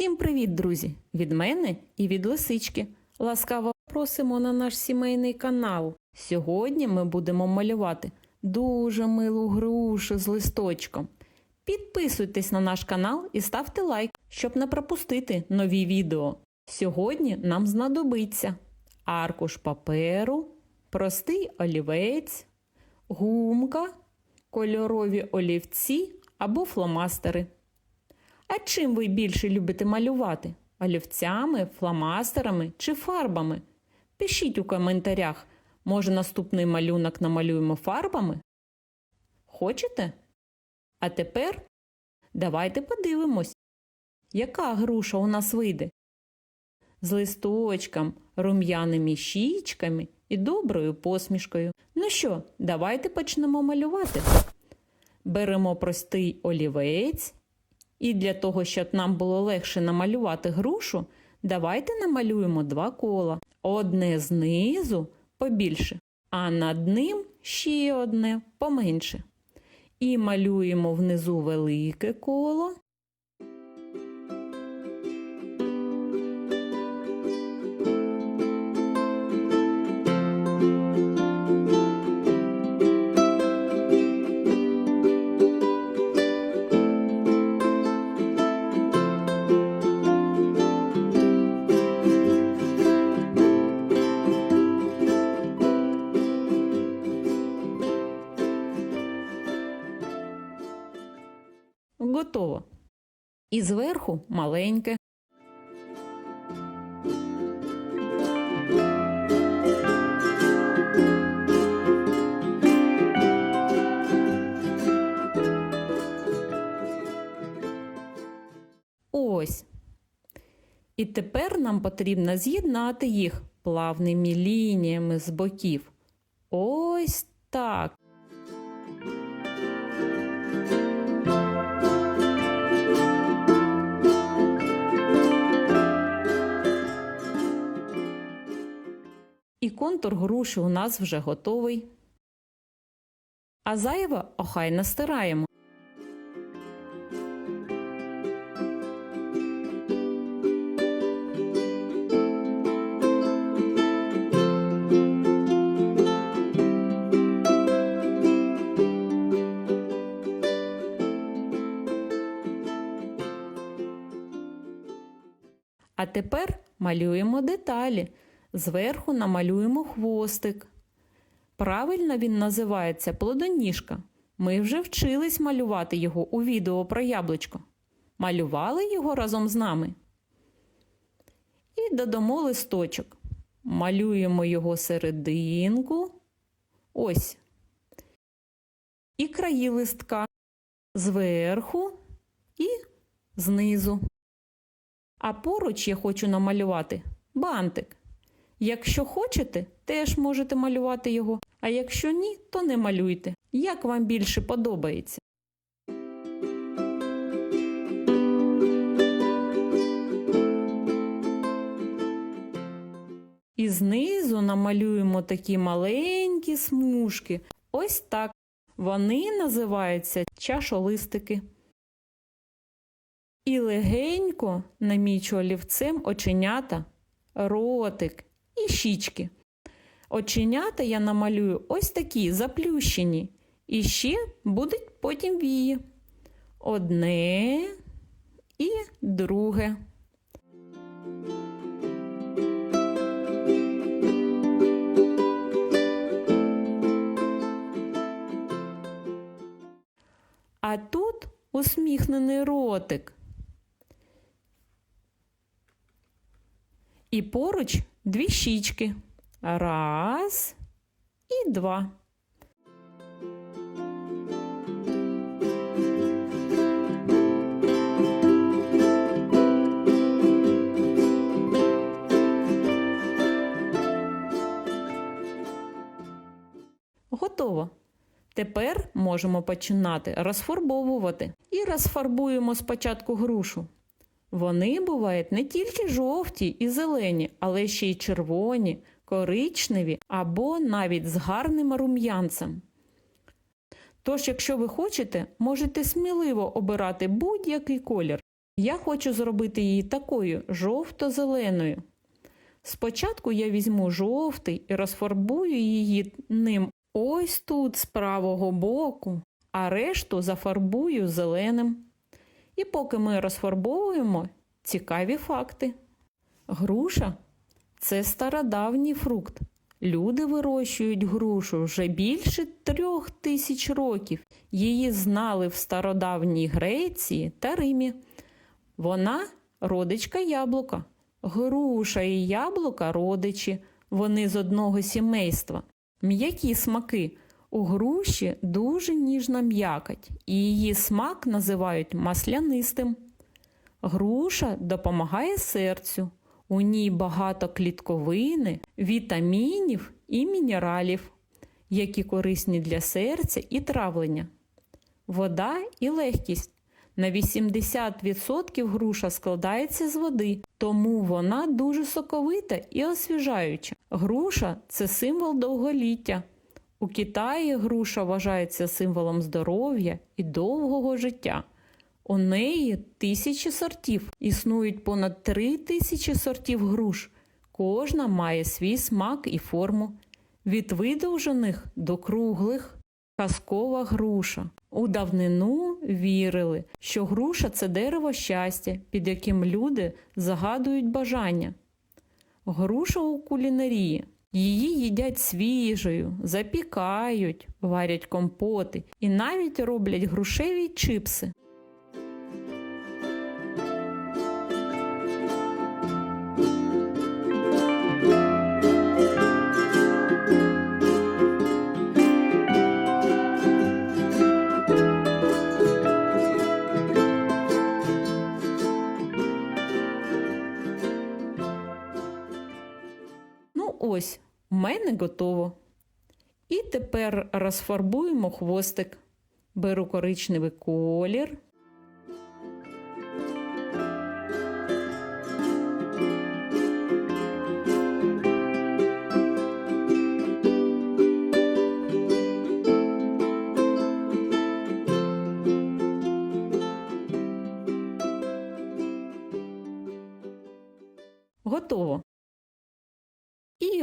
Всім привіт, друзі! Від мене і від лисички. Ласкаво просимо на наш сімейний канал. Сьогодні ми будемо малювати дуже милу грушу з листочком. Підписуйтесь на наш канал і ставте лайк, щоб не пропустити нові відео. Сьогодні нам знадобиться аркуш паперу, простий олівець, гумка, кольорові олівці або фломастери. А чим ви більше любите малювати? Олівцями, фломастерами чи фарбами? Пишіть у коментарях, може наступний малюнок намалюємо фарбами? Хочете? А тепер давайте подивимось, яка груша у нас вийде. З листочком, рум'яними щічками і доброю посмішкою. Ну що, давайте почнемо малювати. Беремо простий олівець. І для того, щоб нам було легше намалювати грушу, давайте намалюємо два кола. Одне знизу побільше, а над ним ще одне поменше. І малюємо внизу велике коло. Готово. І зверху маленьке. Ось. І тепер нам потрібно з'єднати їх плавними лініями з боків. Ось так. І контур груші у нас вже готовий. А зайве охайно стираємо. А тепер малюємо деталі. Зверху намалюємо хвостик. Правильно він називається плодоніжка. Ми вже вчились малювати його у відео про яблучко. Малювали його разом з нами. І додамо листочок. Малюємо його серединку. Ось. І краї листка зверху і знизу. А поруч я хочу намалювати бантик. Якщо хочете, теж можете малювати його, а якщо ні, то не малюйте. Як вам більше подобається. І знизу намалюємо такі маленькі смужки. Ось так. Вони називаються чашолистики. І легенько намічу олівцем оченята, ротик і щічки. Оченята я намалюю ось такі заплющені. І ще будуть потім вії. Одне і друге. А тут усміхнений ротик. І поруч дві щічки. Раз і два. Готово. Тепер можемо починати розфарбовувати. І розфарбуємо спочатку грушу. Вони бувають не тільки жовті і зелені, але ще й червоні, коричневі або навіть з гарним рум'янцем. Тож, якщо ви хочете, можете сміливо обирати будь-який колір. Я хочу зробити її такою жовто-зеленою. Спочатку я візьму жовтий і розфарбую її ним ось тут з правого боку, а решту зафарбую зеленим. І поки ми розфарбовуємо цікаві факти. Груша це стародавній фрукт. Люди вирощують грушу вже більше трьох тисяч років. Її знали в стародавній Греції та Римі. Вона родичка яблука. Груша і яблука родичі, вони з одного сімейства. М'які смаки. У груші дуже ніжна м'якоть, і її смак називають маслянистим. Груша допомагає серцю. У ній багато клітковини, вітамінів і мінералів, які корисні для серця і травлення. Вода і легкість. На 80% груша складається з води, тому вона дуже соковита і освіжаюча. Груша це символ довголіття. У Китаї груша вважається символом здоров'я і довгого життя. У неї тисячі сортів, існують понад три тисячі сортів груш. Кожна має свій смак і форму. Від видовжених до круглих казкова груша. У давнину вірили, що груша це дерево щастя, під яким люди загадують бажання. Груша у кулінарії. Її їдять свіжою, запікають, варять компоти і навіть роблять грушеві чипси. Ось, у мене готово. І тепер розфарбуємо хвостик. Беру коричневий колір. Готово.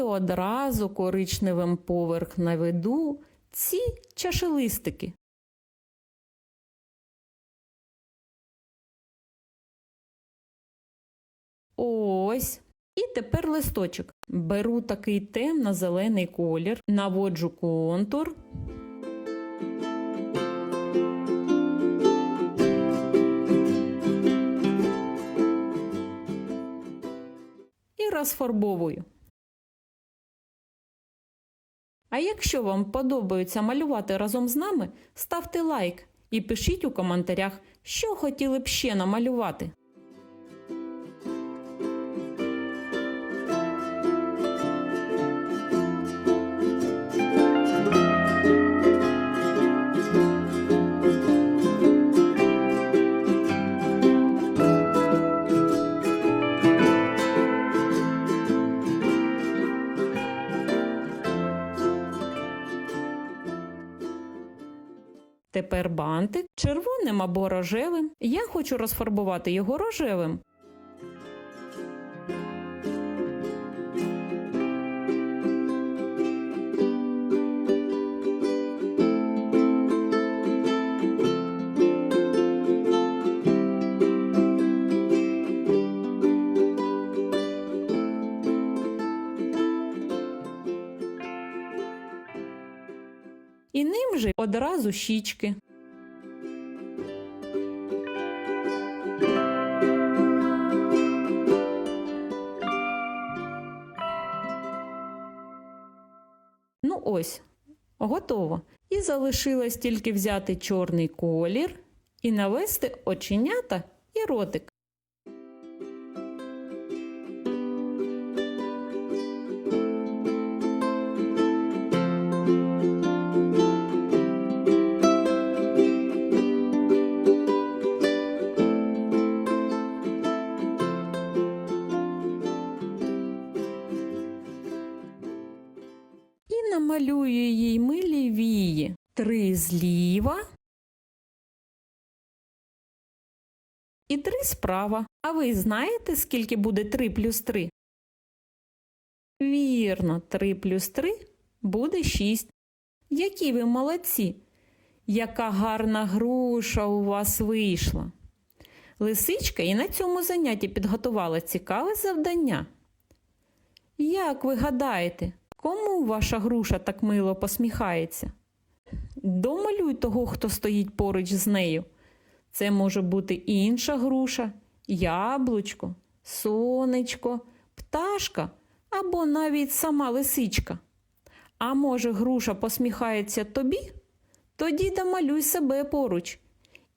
Одразу коричневим поверх наведу ці чашелистики. Ось. І тепер листочок. Беру такий темно-зелений колір, наводжу контур. І розфарбовую. А якщо вам подобається малювати разом з нами, ставте лайк і пишіть у коментарях, що хотіли б ще намалювати. Тепер бантик червоним або рожевим. Я хочу розфарбувати його рожевим. Одразу щічки. Ну ось, готово. І залишилось тільки взяти чорний колір і навести оченята і ротик. Три зліва І 3 справа. А ви знаєте, скільки буде 3 плюс 3? Вірно, 3 плюс 3 буде 6. Які ви молодці! Яка гарна груша у вас вийшла. Лисичка і на цьому занятті підготувала цікаве завдання. Як ви гадаєте, кому ваша груша так мило посміхається? Домалюй того, хто стоїть поруч з нею. Це може бути інша груша, яблучко, сонечко, пташка або навіть сама лисичка. А може, груша посміхається тобі? Тоді домалюй себе поруч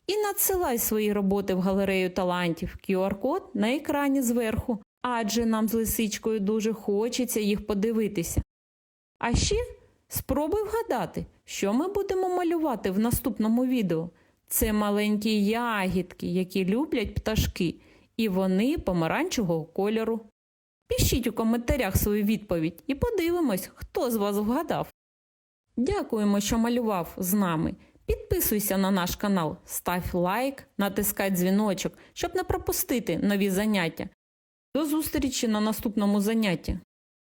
і надсилай свої роботи в галерею талантів QR-код на екрані зверху, адже нам з лисичкою дуже хочеться їх подивитися. А ще спробуй вгадати, що ми будемо малювати в наступному відео. Це маленькі ягідки, які люблять пташки, і вони помаранчевого кольору. Пишіть у коментарях свою відповідь і подивимось, хто з вас вгадав. Дякуємо, що малював з нами. Підписуйся на наш канал, став лайк, натискай дзвіночок, щоб не пропустити нові заняття. До зустрічі на наступному занятті.